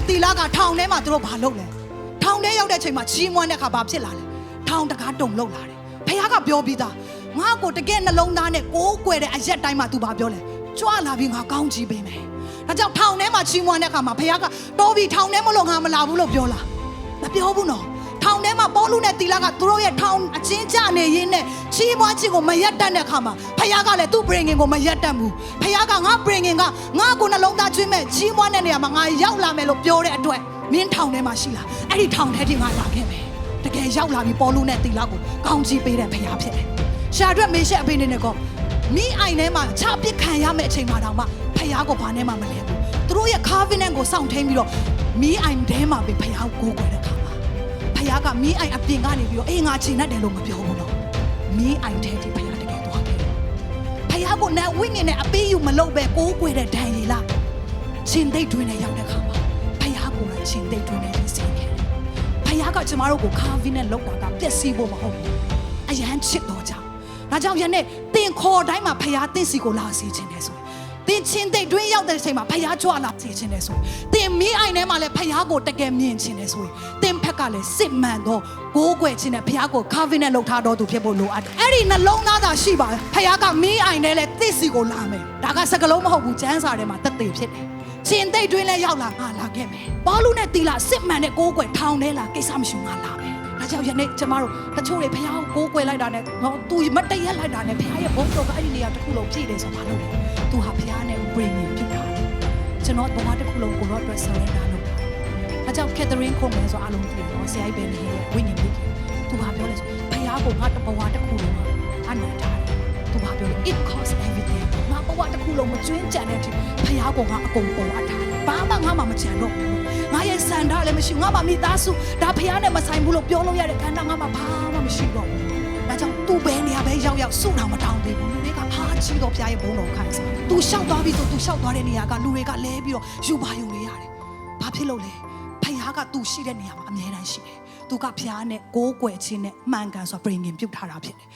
နဲ့တီလာကထောင်ထဲမှာသူတို့ဘာလုပ်လဲထောင်ထဲရောက်တဲ့အချိန်မှာချီးမွမ်းတဲ့အခါဘာဖြစ်လာလဲထောင်တကားတုံလောက်လာတယ်ဖခင်ကပြောပြီးသားငါ့ကိုတကယ်နှလုံးသားနဲ့ကိုးကွယ်တဲ့အရက်တိုင်းမှာ तू ဘာပြောလဲကြွလာပြီးငါကောင်းချီးပေးမယ်ဒါကြောင့်ထောင်ထဲမှာချီးမွမ်းတဲ့အခါမှာဖခင်ကတော်ပြီထောင်ထဲမလို့ငါမလာဘူးလို့ပြောလားမပြောဘူးနော်ထောင်ထဲ မှာပေါလုနဲ့တီလာကသူတို့ရဲ့ထောင်အချင်းကြနေရင်းနဲ့ချီးမွမ်းခြင်းကိုမရက်တတ်တဲ့အခါမှာဖခင်ကလည်းသူ့ bringing ကိုမရက်တတ်ဘူးဖခင်ကငါ bringing ကငါကိုနှလုံးသားကျွင်းမဲ့ချီးမွမ်းတဲ့နေရာမှာငါရောက်လာမယ်လို့ပြောတဲ့အတွက်မင်းထောင်ထဲမှာရှိလားအဲ့ဒီထောင်ထဲထိငါလာခဲ့မယ်တကယ်ရောက်လာပြီးပေါလုနဲ့တီလာကိုကောင်းချီးပေးတဲ့ဖခင်ဖြစ်တယ်ရှာအတွက်မေရှက်အဖေနေနဲ့ကောမိအိုင်ထဲမှာချပစ်ခံရမယ့်အချိန်မှာတောင်မှဖခင်ကိုဘာနဲ့မှမလဲဘူးသူတို့ရဲ့ covenant ကိုစောင့်ထိန်ပြီးတော့မိအိုင်ထဲမှာပဲဖခင်ကိုကိုးကွယ်တဲ့ခါမှာ ဖခင်ကမီးအိုင်အပြင်ကနေပြီးတော့အေးငါချိန်နဲ့တယ်လို့မပြောဘူးတော့မီးအိုင်ထဲဒီဖခင်တကယ်သွားခဲ့တယ်ဖခင်ကနဲ့ဝိညာဉ်နဲ့အပေးယူမလုပ်ပဲကိုးကွယ်တဲ့ဒဏ်ရီလားရှင်သိပ်တွင်နဲ့ရောက်တဲ့ခါမှာဖခင်ကလည်းရှင်သိပ်တွင်နဲ့ဆင်းခဲ့တယ်ဖခင်ကကျမတို့ကိုကာဗီနဲ့လောက်တာကပျက်စီးဖို့မဟုတ်ဘူးအရန်ချစ်တော်ကြောင့်ဒါကြောင့်ယနေ့တင်ခေါ်တိုင်းမှာဖခင်တင့်စီကိုလာစီခြင်းတယ်ဆိုရင် တင်ချင်းသိပ်တွင်းရောက်တဲ့အချိန်မှာဖယားကြွလာစေခြင်းနဲ့ဆိုရင်တင်မီးအိုင်ထဲမှာလည်းဖယားကိုတကယ်မြင်ခြင်းနဲ့ဆိုရင်တင်ဖက်ကလည်းစစ်မှန်တော့ကိုးကွယ်ခြင်းနဲ့ဖယားကိုကာဗင်နဲ့လှုပ်ထားတော်သူဖြစ်ဖို့လိုအပ်တယ်အဲ့ဒီနှလုံးသားသာရှိပါဖယားကမီးအိုင်ထဲလည်းသစ်စီကိုလာမယ်ဒါကစကလုံးမဟုတ်ဘူးကျမ်းစာထဲမှာတက်သေးဖြစ်တယ်ချင်းသိပ်တွင်းလည်းရောက်လာငါလာခဲ့မယ်ဘောလူနဲ့တီလာစစ်မှန်တဲ့ကိုးကွယ်ထောင်ထဲလာကိစ္စမရှိငါလာမယ်ဒါကြောင့်ယနေ့ကျမတို့တချို့တွေဖယားကိုကိုးကွယ်လိုက်တာနဲ့ငေါသူမတရက်လိုက်တာနဲ့ဖယားရဲ့ဘုန်းတော်ကအဲ့ဒီနေရာတစ်ခုလုံးပြည့်တယ်ဆိုဘာလို့လဲသူဟာ ကျွန်တော်ဘဝတစ်ခုလုံးကိုတော့အတွက် surrender လုပ်တာအဲကြောင့် Catherine ခုံမယ်ဆိုအားလုံးသိတယ်နော်ဆရာကြီးပဲနေရဲ့ဝိညာဉ်ပြီးသူဘာပြောလဲဆိုဖယားကိုငါတဘဝတစ်ခုလုံးအနန္တတယ်သူဘာပြောလဲ it costs everything ငါဘဝတစ်ခုလုံးမကျွင်းကြံတဲ့အထိဖယားကိုငါအကုန်ပေါ်အပ်တာဘာမှငါမှမကြံတော့ဘူးငါရဲ့စန္ဒလည်းမရှိဘူးငါမှမိသားစုဒါဖယားနဲ့မဆိုင်ဘူးလို့ပြောလို့ရတဲ့ခန္ဓာငါမှဘာမှမရှိတော့ဘူးဒါကြောင့်သူ့ဘဲနေရာပဲရောက်ရောက်စုတော်မတောင်းသေးဘူး လူတွေကဟာချီတော့ဖယားရဲ့ဘုန်းတော်ခံစားသူလျှောက်သွားပြီးဆိုသူလျှောက်သွားတဲ့နေရာကလူတွေကလဲပြီးတော့ယူပါယူနေရတယ်ဘာဖြစ်လို့လဲဖယားကသူရှိတဲ့နေရာမှာအမြဲတမ်းရှိတယ်သူကဖယားနဲ့ကိုးကွယ်ခြင်းနဲ့မှန်ကန်စွာပြင်ရင်ပြုတ်ထားတာဖြစ်တယ်